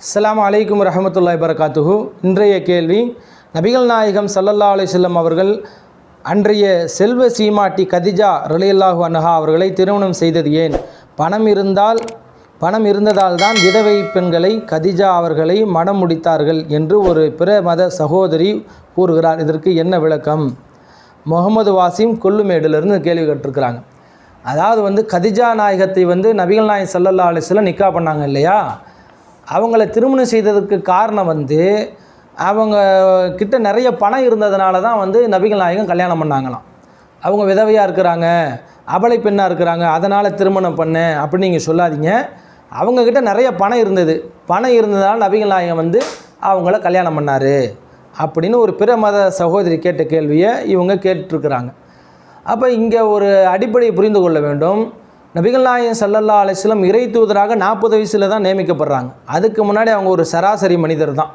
அஸ்லாம் அலைக்கும் ரஹமத்துல்லாய் பரகாத்துஹு இன்றைய கேள்வி நபிகள் நாயகம் சல்லல்லா அலிசல்லம் அவர்கள் அன்றைய செல்வ சீமாட்டி கதிஜா ரலியல்லாஹு அன்ஹா அவர்களை திருமணம் செய்தது ஏன்? பணம் இருந்தால் பணம் இருந்ததால் தான் விதவை பெண்களை கதிஜா அவர்களை மணம் முடித்தார்கள் என்று ஒரு பிற மத சகோதரி கூறுகிறார். இதற்கு என்ன விளக்கம்? முகமது வாசிம் கொல்லுமேடுலேருந்து கேள்வி கேட்டிருக்கிறாங்க. அதாவது வந்து கதிஜா நாயகத்தை வந்து நபிகள் நாயகம் சல்லல்லா அலைஹி நிக்கா பண்ணாங்க இல்லையா? அவங்கள திருமணம் செய்ததற்கு காரணம் வந்து அவங்க கிட்ட நிறைய பணம் இருந்ததுனால தான் வந்து நபிகள் நாயகம் கல்யாணம் பண்ணாங்களாம். அவங்க விதவையாக இருக்கிறாங்க அபலை பெண்ணாக இருக்கிறாங்க அதனால் திருமணம் பண்ணேன் அப்படின்னு நீங்கள் சொல்லாதீங்க. அவங்கக்கிட்ட நிறைய பணம் இருந்தது. பணம் இருந்ததுனால நபிகள் நாயகம் வந்து அவங்கள கல்யாணம் பண்ணார் அப்படின்னு ஒரு பிற மத சகோதரி கேட்ட கேள்வியை இவங்க கேட்டிருக்கிறாங்க. அப்போ இங்கே ஒரு அடிப்படையை புரிந்து கொள்ள வேண்டும். நபிகள் நாயகம் சல்லல்லா அலிஸ்லம் இறை தூதராக நாற்பது வயசில் தான் நியமிக்கப்படுறாங்க. அதுக்கு முன்னாடி அவங்க ஒரு சராசரி மனிதர் தான்.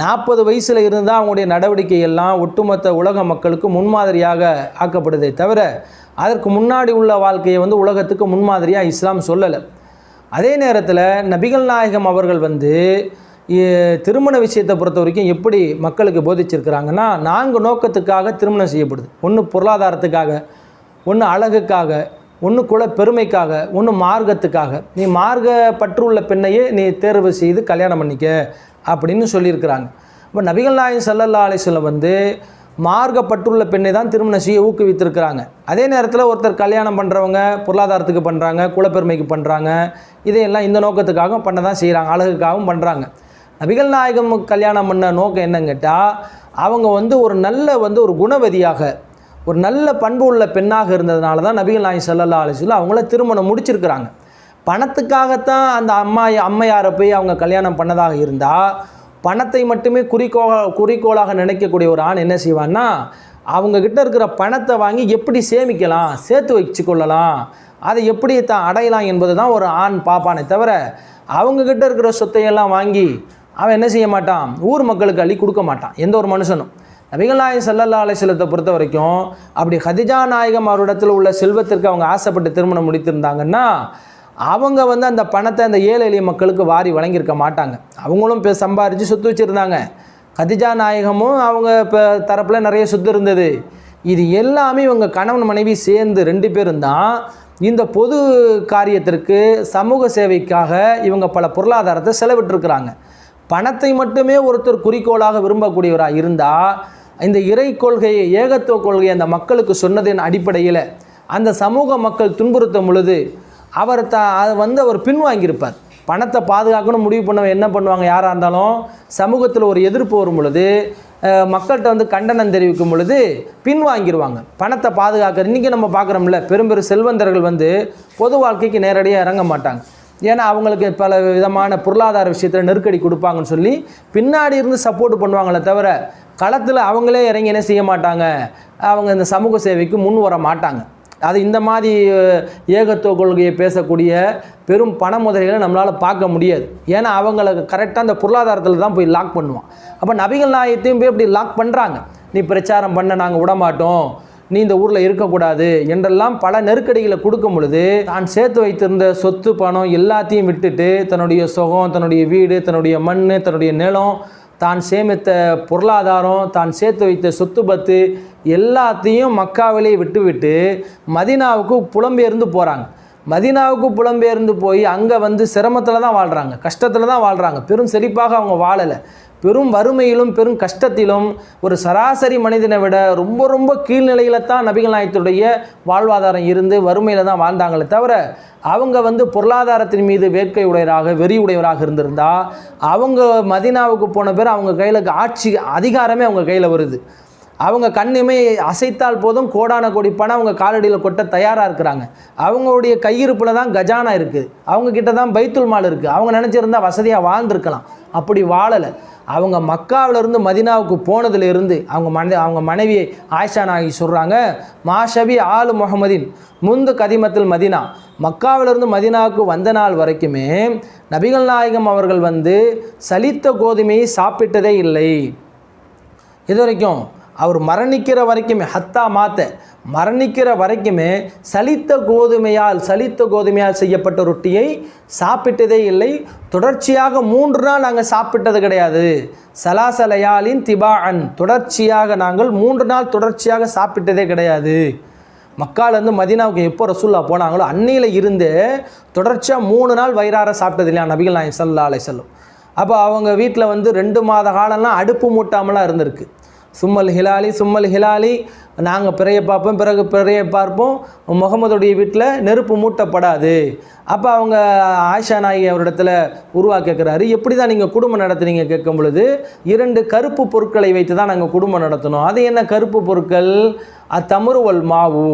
நாற்பது வயசில் இருந்தால் அவங்களுடைய நடவடிக்கை எல்லாம் ஒட்டுமொத்த உலக மக்களுக்கு முன்மாதிரியாக ஆக்கப்படுதே தவிர அதற்கு முன்னாடி உள்ள வாழ்க்கையை வந்து உலகத்துக்கு முன்மாதிரியாக இஸ்லாம் சொல்லலை. அதே நேரத்தில் நபிகள் நாயகம் அவர்கள் வந்து திருமண விஷயத்தை பொறுத்த வரைக்கும் எப்படி மக்களுக்கு போதிச்சிருக்கிறாங்கன்னா நான்கு நோக்கத்துக்காக திருமணம் செய்யப்படுது. ஒன்று பொருளாதாரத்துக்காக ஒன்று அழகுக்காக ஒன்று குல பெருமைக்காக ஒன்று மார்க்கத்துக்காக. நீ மார்க்க பற்றுள்ள பெண்ணையே நீ தேர்வு செய்து கல்யாணம் பண்ணிக்க அப்படின்னு சொல்லியிருக்கிறாங்க. இப்போ நபிகள் நாயகம் சல்லல்லா அலைஹி வந்து மார்க்கப்பட்டுள்ள பெண்ணை தான் திருமணம் செய்ய ஊக்குவித்திருக்கிறாங்க. அதே நேரத்தில் ஒருத்தர் கல்யாணம் பண்ணுறவங்க பொருளாதாரத்துக்கு பண்ணுறாங்க குலப்பெருமைக்கு பண்ணுறாங்க இதையெல்லாம் இந்த நோக்கத்துக்காகவும் பண்ண தான் செய்கிறாங்க அழகுக்காகவும் பண்ணுறாங்க நபிகள் நாயகம் கல்யாணம் பண்ண நோக்கம் என்னன்னு கேட்டால் அவங்க வந்து ஒரு நல்ல வந்து ஒரு குணவதியாக ஒரு நல்ல பண்பு உள்ள பெண்ணாக இருந்ததுனால தான் நபிகள் நாயி ஸல்லல்லாஹு அலைஹி அவங்கள திருமணம் முடிச்சிருக்கிறாங்க. பணத்துக்காகத்தான் அந்த அம்மா அம்மையாரை போய் அவங்க கல்யாணம் பண்ணதாக இருந்தால் பணத்தை மட்டுமே குறிக்கோள குறிக்கோளாக நினைக்கக்கூடிய ஒரு ஆண் என்ன செய்வான்னா அவங்கக்கிட்ட இருக்கிற பணத்தை வாங்கி எப்படி சேமிக்கலாம் சேர்த்து வச்சு கொள்ளலாம் அதை எப்படி தான் அடையலாம் என்பது தான் ஒரு ஆண் பாப்பானே தவிர அவங்கக்கிட்ட இருக்கிற சொத்தையெல்லாம் வாங்கி அவன் என்ன செய்ய மாட்டான்? ஊர் மக்களுக்கு அள்ளி கொடுக்க மாட்டான். எந்த ஒரு மனுஷனும். நபிகள் நாயகம் ஸல்லல்லாஹு அலைஹி பொறுத்த வரைக்கும் அப்படி ஹதிஜா நாயகம் அவரிடத்தில் உள்ள செல்வத்திற்கு அவங்க ஆசைப்பட்டு திருமணம் முடித்திருந்தாங்கன்னா அவங்க வந்து அந்த பணத்தை அந்த ஏழை எளிய மக்களுக்கு வாரி வழங்கியிருக்க மாட்டாங்க. அவங்களும் இப்போ சம்பாரித்து சொத்து வச்சுருந்தாங்க. கதிஜா நாயகமும் அவங்க இப்போ தரப்பில் நிறைய சொத்து இருந்தது. இது எல்லாமே இவங்க கணவன் மனைவி சேர்ந்து ரெண்டு பேரும் தான் இந்த பொது காரியத்திற்கு சமூக சேவைக்காக இவங்க பல பொருளாதாரத்தை செலவிட்டிருக்கிறாங்க. பணத்தை மட்டுமே ஒருத்தர் குறிக்கோளாக விரும்பக்கூடியவராக இருந்தால் இந்த இறை கொள்கையை ஏகத்துவ கொள்கையை அந்த மக்களுக்கு சொன்னதின் அடிப்படையில் அந்த சமூக மக்கள் துன்புறுத்தும் பொழுது அவர் த அதை வந்து அவர் பின்வாங்கியிருப்பார். பணத்தை பாதுகாக்கணும் முடிவு பண்ணவங்க என்ன பண்ணுவாங்க யாராக இருந்தாலும் சமூகத்தில் ஒரு எதிர்ப்பு வரும் பொழுது மக்கள்கிட்ட வந்து கண்டனம் தெரிவிக்கும் பொழுது பின்வாங்கிடுவாங்க பணத்தை பாதுகாக்கிற இன்றைக்கி நம்ம பார்க்குறோம்ல பெரும் பெரும் செல்வந்தர்கள் வந்து பொது வாழ்க்கைக்கு நேரடியாக இறங்க மாட்டாங்க. ஏன்னா அவங்களுக்கு பல விதமான பொருளாதார விஷயத்தில் நெருக்கடி கொடுப்பாங்கன்னு சொல்லி பின்னாடி இருந்து சப்போர்ட் பண்ணுவாங்களே தவிர களத்தில் அவங்களே இறங்கி என்ன செய்ய மாட்டாங்க? அவங்க இந்த சமூக சேவைக்கு முன் வர மாட்டாங்க. அது இந்த மாதிரி ஏகத்துவ கொள்கையை பேசக்கூடிய பெரும் பண முதலைகளை நம்மளால் பார்க்க முடியாது. ஏன்னா அவங்களுக்கு கரெக்டாக அந்த பொருளாதாரத்தில் தான் போய் லாக் பண்ணுவான். அப்போ நபிகள் நாயத்தையும் போய் இப்படி லாக் பண்ணுறாங்க நீ பிரச்சாரம் பண்ண நாங்கள் விட மாட்டோம் நீ இந்த ஊரில் இருக்கக்கூடாது என்றெல்லாம் பல நெருக்கடிகளை கொடுக்கும் பொழுது தான் சேர்த்து வைத்திருந்த சொத்து பணம் எல்லாத்தையும் விட்டுட்டு தன்னுடைய சுகம் தன்னுடைய வீடு தன்னுடைய மண் தன்னுடைய நிலம் தான் சேமித்த பொருளாதாரம் தான் சேர்த்து வைத்த சொத்து பத்து எல்லாத்தையும் மக்காவிலே விட்டுவிட்டு மதினாவுக்கு புலம்பெயர்ந்து போகிறாங்க மதினாவுக்கு புலம்பெயர்ந்து போய் அங்கே வந்து சிரமத்தில் தான் வாழ்கிறாங்க கஷ்டத்தில் தான் வாழ்கிறாங்க பெரும் செழிப்பாக அவங்க வாழலை. பெரும் வறுமையிலும் பெரும் கஷ்டத்திலும் ஒரு சராசரி மனிதனை விட ரொம்ப ரொம்ப கீழ்நிலையில தான் நபிகள் நாயத்துடைய வாழ்வாதாரம் இருந்து வறுமையில் தான் வாழ்ந்தாங்களே தவிர அவங்க வந்து பொருளாதாரத்தின் மீது வேட்கை உடையவராக வெறி உடையவராக இருந்திருந்தா அவங்க மதினாவுக்கு போன பேர் அவங்க கையில் ஆட்சி அதிகாரமே அவங்க கையில் வருது. அவங்க கண்ணுமே அசைத்தால் போதும் கோடான கோடி பணம் அவங்க காலடியில் கொட்ட தயாராக இருக்கிறாங்க. அவங்களுடைய கையிருப்பில் தான் கஜானா இருக்குது அவங்க கிட்ட தான் பைத்துல் மால் இருக்குது அவங்க நினச்சிருந்தா வசதியாக வாழ்ந்துருக்கலாம். அப்படி வாழலை. அவங்க மக்காவிலிருந்து மதினாவுக்கு போனதுலேருந்து அவங்க மன அவங்க மனைவியை ஆயிஷா நாயகி சொல்கிறாங்க மாஷபி ஆலு முகமதின் முந்து கதிமத்தில் மதினா. மக்காவிலிருந்து மதினாவுக்கு வந்த நாள் வரைக்குமே நபிகள் நாயகம் அவர்கள் வந்து சலித்த கோதுமையை சாப்பிட்டதே இல்லை. இது வரைக்கும் அவர் மரணிக்கிற வரைக்குமே ஹத்தா மாத்த மரணிக்கிற வரைக்குமே சலித்த கோதுமையால் சலித்த கோதுமையால் செய்யப்பட்ட ரொட்டியை சாப்பிட்டதே இல்லை. தொடர்ச்சியாக மூன்று நாள் நாங்கள் சாப்பிட்டது கிடையாது. சலாசலையாலின் திபாஅன் தொடர்ச்சியாக நாங்கள் மூன்று நாள் தொடர்ச்சியாக சாப்பிட்டதே கிடையாது. மக்காலேருந்து மதினாவுக்கு எப்போ ரசூல்லா போனாங்களோ அன்னையில் இருந்து தொடர்ச்சியாக மூணு நாள் வயிறார சாப்பிட்டது இல்லையா நபிகள் நாயகம் சல்லா அலை செல்லும் அப்போ அவங்க வீட்டில் வந்து ரெண்டு மாத காலம்லாம் அடுப்பு மூட்டாமலாம் இருந்திருக்கு. சும்மல் ஹிலாலி சும்மல் ஹிலாலி. நாங்கள் பிறைய பார்ப்போம் பிறகு பிறைய பார்ப்போம். முகமதுடைய வீட்டில் நெருப்பு மூட்டப்படாது. அப்போ அவங்க ஆயிஷா நாயகி அவரிடத்துல உருவா கேட்குறாரு எப்படி தான் நீங்கள் குடும்பம் நடத்துனீங்க கேட்கும் பொழுது இரண்டு கருப்பு பொருட்களை வைத்து தான் நாங்கள் குடும்பம் நடத்தணும். அது என்ன கருப்பு பொருட்கள்? அத்தமருவல் மாவு.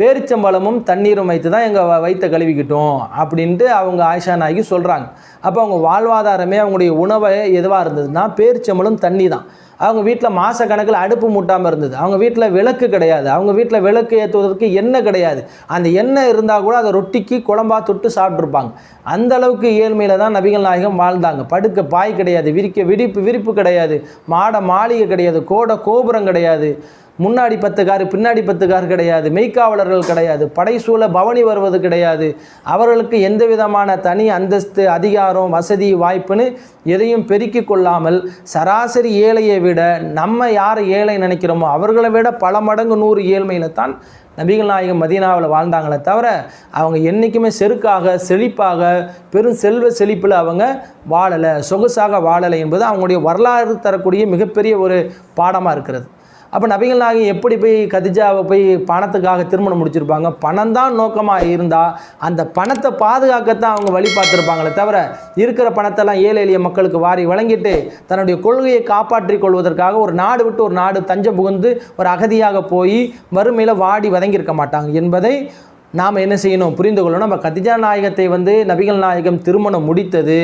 பேரிச்சம்பழமும் தண்ணீரும் வைத்து தான் எங்கள் வயிற்றை கழுவிக்கிட்டோம் அப்படின்ட்டு அவங்க ஆயிஷா நாயகி சொல்கிறாங்க அப்போ அவங்க வாழ்வாதாரமே அவங்களுடைய உணவை எதுவாக இருந்ததுன்னா பேரிச்சம்பழம் தண்ணி தான் அவங்க வீட்டில் மாத கணக்கில் அடுப்பு மூட்டாமல் இருந்தது. அவங்க வீட்டில் விளக்கு கிடையாது. அவங்க வீட்டில் விளக்கு ஏற்றுவதற்கு எண்ணெய் கிடையாது. அந்த எண்ணெய் இருந்தால் கூட அதை ரொட்டிக்கு குழம்பா தொட்டு சாப்பிட்ருப்பாங்க. அந்த அளவுக்கு ஏழ்மையில் தான் நபிகள் நாயகம் வாழ்ந்தாங்க. படுக்க பாய் கிடையாது. விரிக்க விரிப்பு விரிப்பு கிடையாது. மாட மாளிகை கிடையாது. கோட கோபுரம் கிடையாது. முன்னாடி பத்து கார் பின்னாடி பத்து கார் கிடையாது. மெய்க்காவலர்கள் கிடையாது. படைசூழ பவனி வருவது கிடையாது. அவர்களுக்கு எந்த விதமான தனி அந்தஸ்து அதிகாரம் வசதி வாய்ப்புன்னு எதையும் பெருக்கிக் கொள்ளாமல் சராசரி ஏழையை விட நம்ம யார் ஏழை நினைக்கிறோமோ அவர்களை விட பல மடங்கு நூறு ஏழ்மையில தான் நபிகள் நாயகம் மதீனாவில் வாழ்ந்தாங்களே தவிர அவங்க என்றைக்குமே செருக்காக செழிப்பாக பெரும் செல்வ செழிப்பில் அவங்க வாழலை. சொகுசாக வாழலை என்பது அவங்களுடைய வரலாறு தரக்கூடிய மிகப்பெரிய ஒரு பாடமாக இருக்கிறது. அப்போ நபிகள் நாயகம் எப்படி போய் கதிஜாவை போய் பணத்துக்காக திருமணம் முடிச்சிருப்பாங்க? பணம் தான் நோக்கமாக இருந்தால் அந்த பணத்தை பாதுகாக்கத்தான் அவங்க வழி பார்த்துருப்பாங்களே தவிர இருக்கிற பணத்தெல்லாம் ஏழை எளிய மக்களுக்கு வாரி வழங்கிட்டு தன்னுடைய கொள்கையை காப்பாற்றிக் கொள்வதற்காக ஒரு நாடு விட்டு ஒரு நாடு தஞ்சம் புகுந்து ஒரு அகதியாக போய் வறுமையில் வாடி வதங்கியிருக்க மாட்டாங்க என்பதை நாம் என்ன செய்யணும்? புரிந்து கொள்ளணும். நம்ம கதிஜா நாயகத்தை வந்து நபிகள் நாயகம் திருமணம் முடித்தது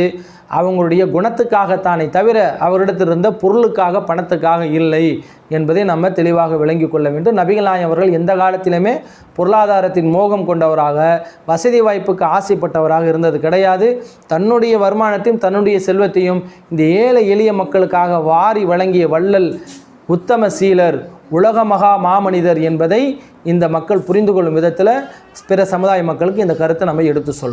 அவங்களுடைய குணத்துக்காகத்தானே தவிர அவரிடத்தில் இருந்த பொருளுக்காக பணத்துக்காக இல்லை என்பதை நம்ம தெளிவாக விளங்கி கொள்ள வேண்டும். நபிகள் நாயகம் அவர்கள் எந்த காலத்திலுமே பொருளாதாரத்தின் மோகம் கொண்டவராக வசதி வாய்ப்புக்கு ஆசைப்பட்டவராக இருந்தது கிடையாது. தன்னுடைய வருமானத்தையும் தன்னுடைய செல்வத்தையும் இந்த ஏழை எளிய மக்களுக்காக வாரி வழங்கிய வள்ளல் உத்தம சீலர் உலக மகா மாமனிதர் என்பதை இந்த மக்கள் புரிந்து கொள்ளும் விதத்தில் பிற சமுதாய மக்களுக்கு இந்த கருத்தை நம்ம எடுத்து சொல்லணும்